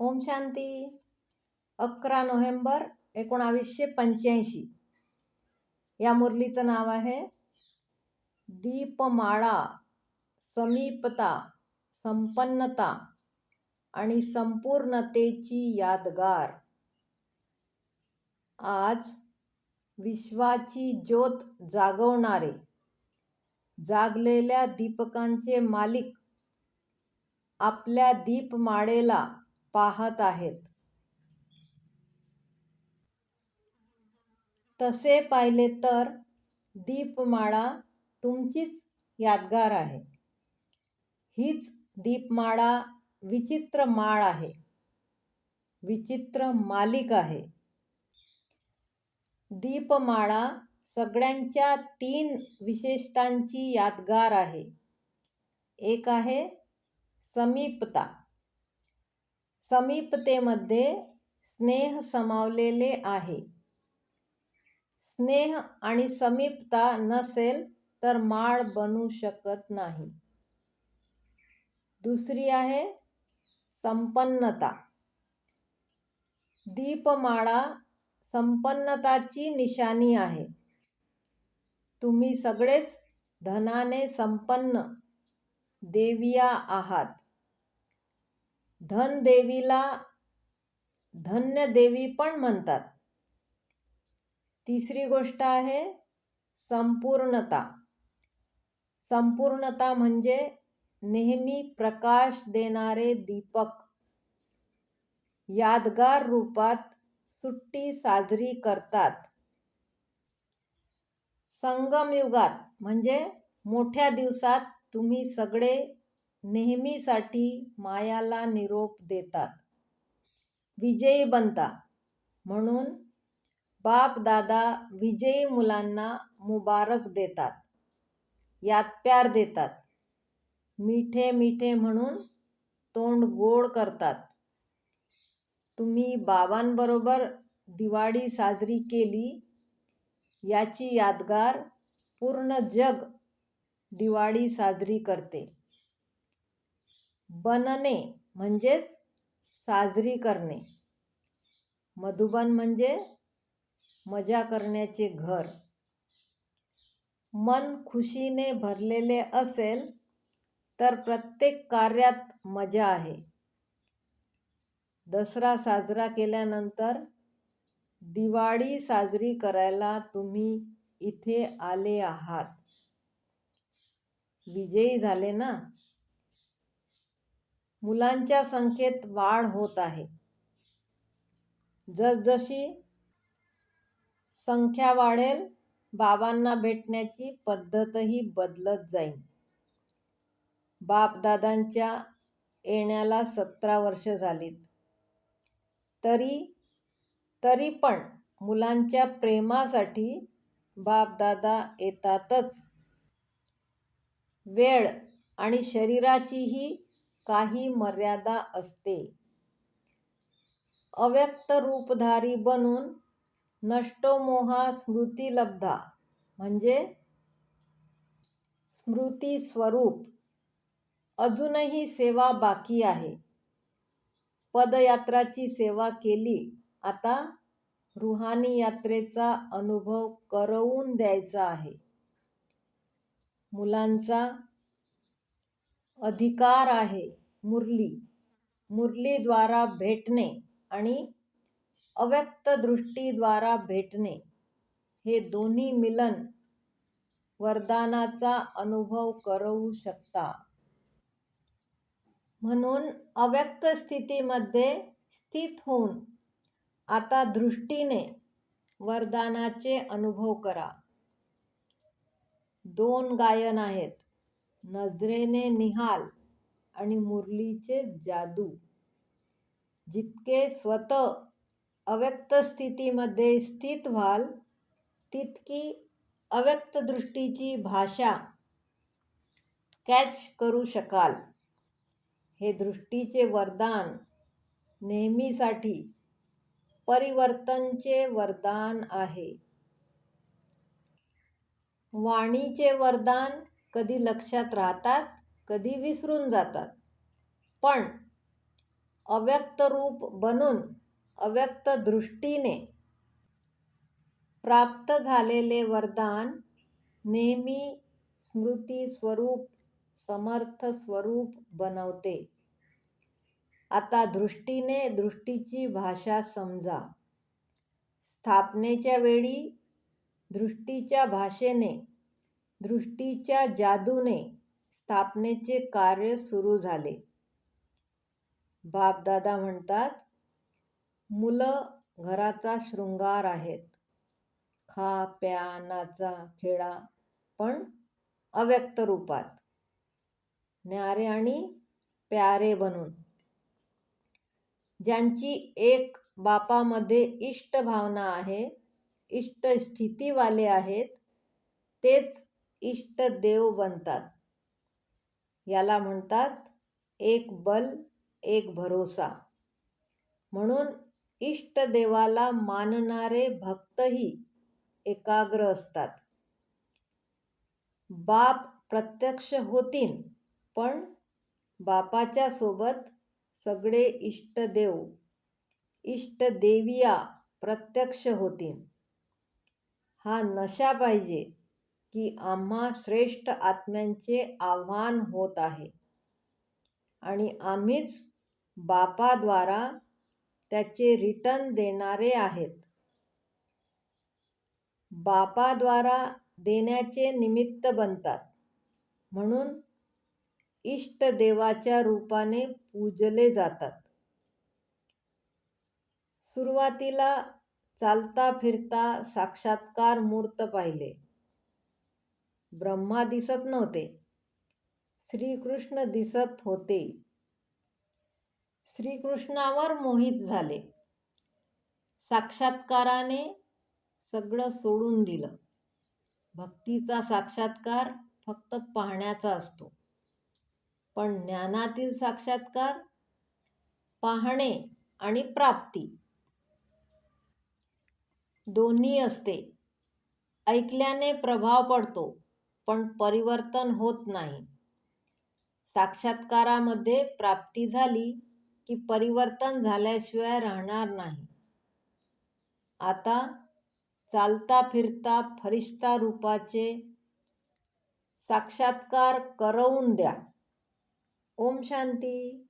ओम शांती. अकरा नोव्हेंबर एकोणावीसशे पंच्याऐंशी. या मुरलीचं नाव आहे दीपमाळा समीपता संपन्नता आणि संपूर्णतेची यादगार. आज विश्वाची ज्योत जागवणारे जागलेल्या दीपकांचे मालिक आपल्या दीपमाळेला पाहत आहेत. तसे पाहिले तर दीपमाळा तुमचीच यादगार आहे. हीच दीपमाळा विचित्र माळ आहे. विचित्र मालिक आहे. दीपमाळा सगळ्यांच्या तीन विशेषतांची यादगार आहे. एक आहे समीपता. समीपतेमध्ये स्नेह समावलेले आहे. स्नेह आणि समीपता नसेल तर माळ बनू शकत नाही. दुसरी आहे संपन्नता. दीपमाळा संपन्नताची निशाणी आहे. तुम्ही सगळेच धनाने संपन्न देविया आहात. धन देवीला देवी पण म्हणतात. तिसरी गोष्ट आहे संपूर्णता. संपूर्णता म्हणजे नेहमी प्रकाश देणारे दीपक. यादगार रूपात सुट्टी साजरी करतात. संगमयुगात म्हणजे मोठ्या दिवसात तुम्ही सगळे नेहमीसाठी मायाला निरोप देतात. विजयी बनता म्हणून बाप दादा विजयी मुलांना मुबारक देतात. यात प्यार देतात. मिठे मिठे म्हणून तोंड गोड करतात. तुम्ही बाबांबरोबर दिवाळी साजरी केली याची यादगार पूर्ण जग दिवाळी साजरी करते. बनणे म्हणजेच साजरी करणे. मधुबन म्हणजे मजा करण्याचे घर. मन खुशीने भरलेले असेल तर प्रत्येक कार्यात मजा आहे. दसरा साजरा केल्यानंतर दिवाळी साजरी करायला तुम्ही इथे आले आहात. विजयी झाले ना? मुलांच्या संख्येत वाढ होत आहे. जसजशी संख्या वाढेल बाबांना भेटण्याची पद्धतही बदलत जाईल. बापदादांच्या येण्याला सतरा वर्ष झालीत. तरी तरी पण मुलांच्या प्रेमासाठी बापदादा येतातच. वेळ आणि शरीराचीही काही मर्यादा असते. अव्यक्त रूपधारी बनून नष्टोमोहा स्मृती लब्धा म्हणजे स्मृती स्वरूप अजूनही सेवा बाकी आहे. पदयात्राची सेवा केली आता रुहानी यात्रेचा अनुभव करवून द्यायचा आहे. मुलांचा अधिकार आहे मुरली. मुरलीद्वारा भेटणे आणि अव्यक्त दृष्टीद्वारा भेटणे हे दोन्ही मिलन वरदानाचा अनुभव करवू शकता. म्हणून अव्यक्त स्थितीमध्ये स्थित होऊन आता दृष्टीने वरदानाचे अनुभव करा. दोन गायन आहेत. नजरेने निहाल आणि मुरलीचे जादू. जितके स्वतः अव्यक्त स्थितीमध्ये स्थित व्हाल तितकी अव्यक्त दृष्टीची भाषा कॅच करू शकाल. हे दृष्टीचे वरदान नेहमीसाठी परिवर्तनचे वरदान आहे. वाणीचे वरदान कधी लक्षात राहतात कधी विसरून जातात. पण अव्यक्त रूप बनून अव्यक्त दृष्टीने प्राप्त झालेले वरदान नेहमी स्मृती स्वरूप समर्थ स्वरूप बनवते. आता दृष्टीने दृष्टीची भाषा समजा. स्थापनेच्या वेळी दृष्टीच्या भाषेने दृष्टीच्या जादूने स्थापनेचे कार्य सुरू झाले. बापदादा म्हणतात मुलं घराचा शृंगार आहेत. खा प्या नाचा खेळा पण अव्यक्त रूपात. न्यारे आणि प्यारे बनून. ज्यांची एक बापामध्ये इष्ट भावना आहे इष्ट स्थितीवाले आहेत तेच इष्ट देव बनतात. याला म्हणतात एक बल एक भरोसा. म्हणून इष्ट देवाला मानणारे भक्तही एकाग्र असतात. बाप प्रत्यक्ष होतीन पण बापाच्या सोबत सगळे इष्टदेव इष्टदेविया प्रत्यक्ष होतील हा नशा पाहिजे. की आम्हा श्रेष्ठ आत्म्यांचे आव्हान होत आहे. आणि आम्हीच बापाद्वारा त्याचे रिटर्न देणारे आहेत. बापाद्वारा देण्याचे निमित्त बनतात. म्हणून इष्टदेवाच्या रूपाने पूजले जातात. सुरुवातीला चालता फिरता साक्षात्कार मूर्त पाहिले. ब्रह्मा दिसत नव्हते. श्रीकृष्ण दिसत होते. श्रीकृष्णावर मोहित झाले. साक्षात्काराने सगळं सोडून दिलं. भक्तीचा साक्षात्कार फक्त पाहण्याचा असतो. पण ज्ञानातील साक्षात्कार पाहणे आणि प्राप्ती दोन्ही असते. ऐकल्याने प्रभाव पडतो. पण परिवर्तन होत नाही. साक्षात्कारामध्ये प्राप्ती झाली की परिवर्तन झाल्याशिवाय राहणार नाही. आता चालता फिरता फरिश्ता रूपाचे साक्षात्कार करवून द्या. ओम शांती.